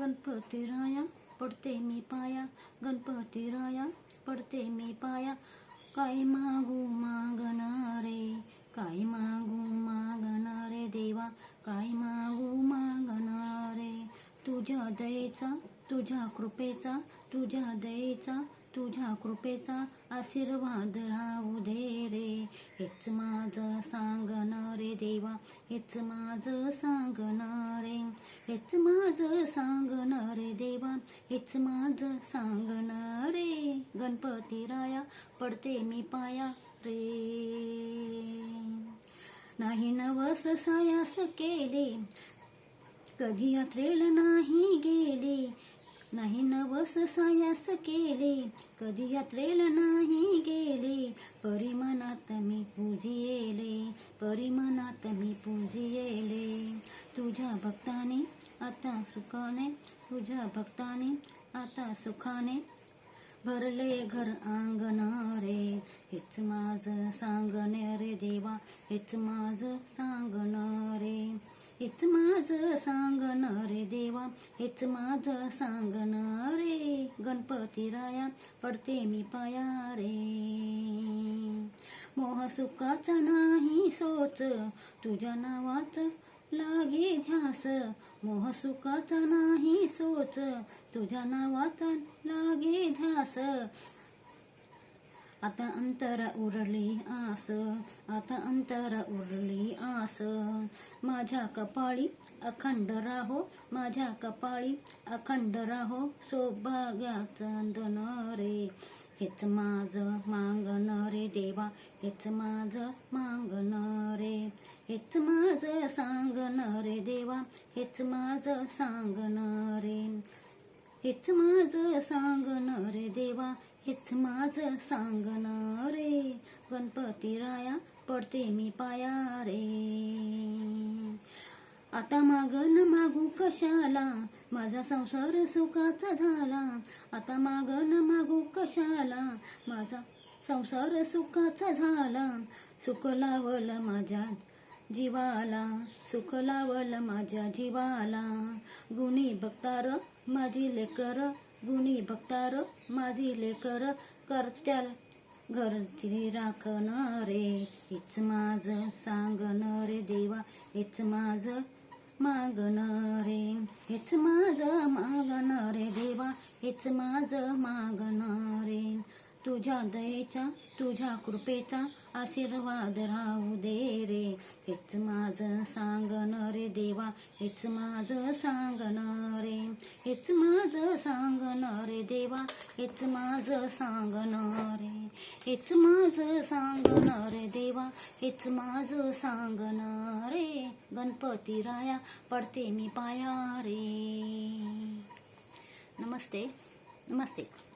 गणपती राया पडते मी पाया. गणपती राया पडते मी पाया. काय मागू मागणारे काय मागू मागणारे देवा. काय मागू मागणारे तुझ्या दयेचा तुझ्या कृपेचा तुझ्या दयेचा तुझ्या कृपेचा आशीर्वाद राहू दे रे. हेच माझं सांगण रे देवा हेच माझं सांगण रे. हेच माझं सांगण रे देवा हेच माझं सांगण रे. गणपती राया पडते मी पाया रे. नाही नवस सायास केले कधी यात्रेला नाही गेले. नाही नवस सायास केले कधी यात्रेला नाही गेले. परिमनात मी पूजिले परिमनात मी पूजिले. तुझ्या भक्ताने आता सुखाने तुझ्या भक्ताने आता सुखाने भरले घर अंगण रे हेच माझं सांगणे रे देवा हेच माझं सांगण रे हेच माझं सांगण देवा हेच माझं सांगण रे. गणपती राया पडते मी पाया रे. मोह सुखाचा नाही सोच तुझ्या नावाच लागे ध्यास. मोह सुखाचा नाही सोच तुझ्या नावाचा लागे ध्यास. आता अंतर उरली आस आता अंतर उरली आस. माझ्या कपाळी अखंड राहो माझ्या कपाळी अखंड राहो चंदन रे. हेच माझं मांगण रे देवा हेच माझं मांगण रे. हेच माझं सांगण रे देवा हेच माझं सांगण रे. हेच माझं सांगण रे देवा हेच माझं सांगणार. रे गणपती राया पडते मी पाया रे आता माग न मागू कशाला? माझा संसार सुखाचा झाला. आता माग न मागू कशाला? माझा संसार सुखाचा झाला. सुख लावलं माझ्या जीवाला. सुख लावलं माझ्या जीवाला. गुणी भक्तार माझी लेकर गुणी भक्तार माझी लेकर करत्याल. घरची राखण रे हेच माझं सांगणं रे देवा हेच माझं मागण रे. हेच माझं मागण रे देवा हेच माझं मागण रे. तुझ्या दयेचा तुझ्या कृपेचा आशीर्वाद राहू दे रे. हेच माझं सांगणं रे देवा हेच माझं सांगणं रे. हेच माझं सांगणं रे देवा हेच माझं सांगणं रे. हेच माझं सांगणं रे देवा हेच माझं सांगणं रे. गणपती राया पडते मी पाया रे. नमस्ते नमस्ते.